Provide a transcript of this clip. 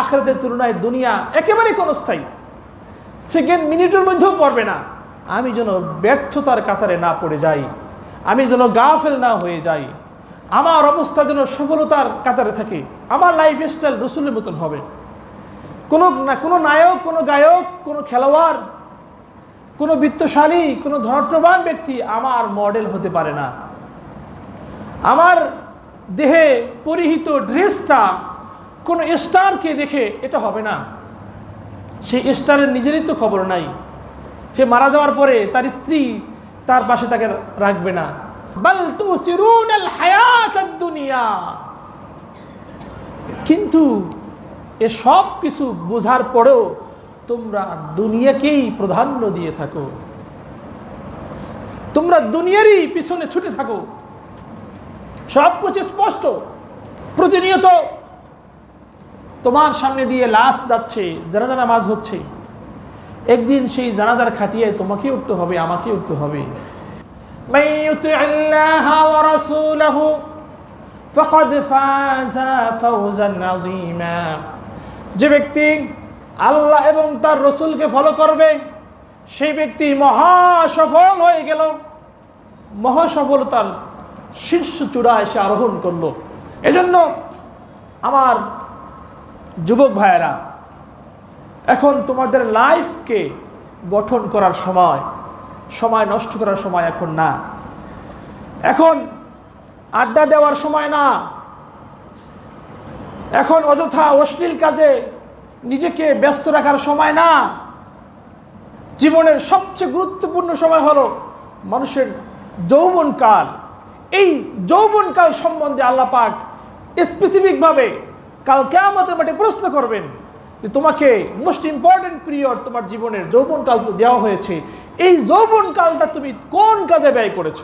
আখরাতের তুলনায় দুনিয়া একেবারে ক্ষণস্থায়ী। সেকেন্ড মিনিটের মধ্যেও পড়বে না। আমি যেন ব্যর্থতার কাতারে না পড়ে যাই। আমি যেন গাফেল না হয়ে যাই। আমার অবস্থা যেন সফলতার কাতারে থাকে। আমার লাইফ স্টাইল রসুলের মতন হবে। কোনো না, কোনো নায়ক, কোনো গায়ক, কোনো খেলোয়াড়, কোনো বিত্তশালী, কোনো ধনট্রবান ব্যক্তি আমার মডেল হতে পারে না। আমার দেহে পরিহিত ড্রেসটা কোনো স্টারকে দেখে এটা হবে না। সেই স্টারের নিজেরই তো খবর নাই। সে মারা যাওয়ার পরে তার স্ত্রী তার পাশে তাকে রাখবে না। দুনিয়া কিন্তু এ সব কিছু বোঝার পরেও তোমরা দুনিয়াকেই প্রাধান্য দিয়ে থাকো। তোমরা দুনিয়ারই পিছনে ছুটে থাকো। সব কিছু স্পষ্ট, প্রতিনিয়ত তোমার সামনে দিয়ে লাশ যাচ্ছে, জানাজা নামাজ হচ্ছে। একদিন সেই জানাজার খাটিয়ে তোমাকে উঠতে হবে, আমাকে উঠতে হবে। যে ব্যক্তি আল্লাহ এবং তার রসুলকে ফলো করবে, সেই ব্যক্তি মহাসফল হয়ে গেল। মহাসফলতার শীর্ষ চূড়ায় সে আরোহণ করল। এজন্য আমার যুবক ভাইয়েরা, এখন তোমাদের লাইফকে গঠন করার সময় সময় নষ্ট করার সময় এখন না। এখন আড্ডা দেওয়ার সময় না। এখন অযথা অশ্লীল কাজে নিজেকে ব্যস্ত রাখার সময় না। জীবনের সবচেয়ে গুরুত্বপূর্ণ সময় হলো মানুষের যৌবনকাল। এই যৌবনকাল সম্বন্ধে আল্লাপাক স্পেসিফিকভাবে কাল কেয়ামতের মাঠে প্রশ্ন করবেন যে তোমাকে মোস্ট ইম্পর্টেন্ট পিরিয়ড তোমার জীবনের যৌবনকাল তো দেওয়া হয়েছে। এই যৌবনকালটা তুমি কোন কাজে ব্যয় করেছ?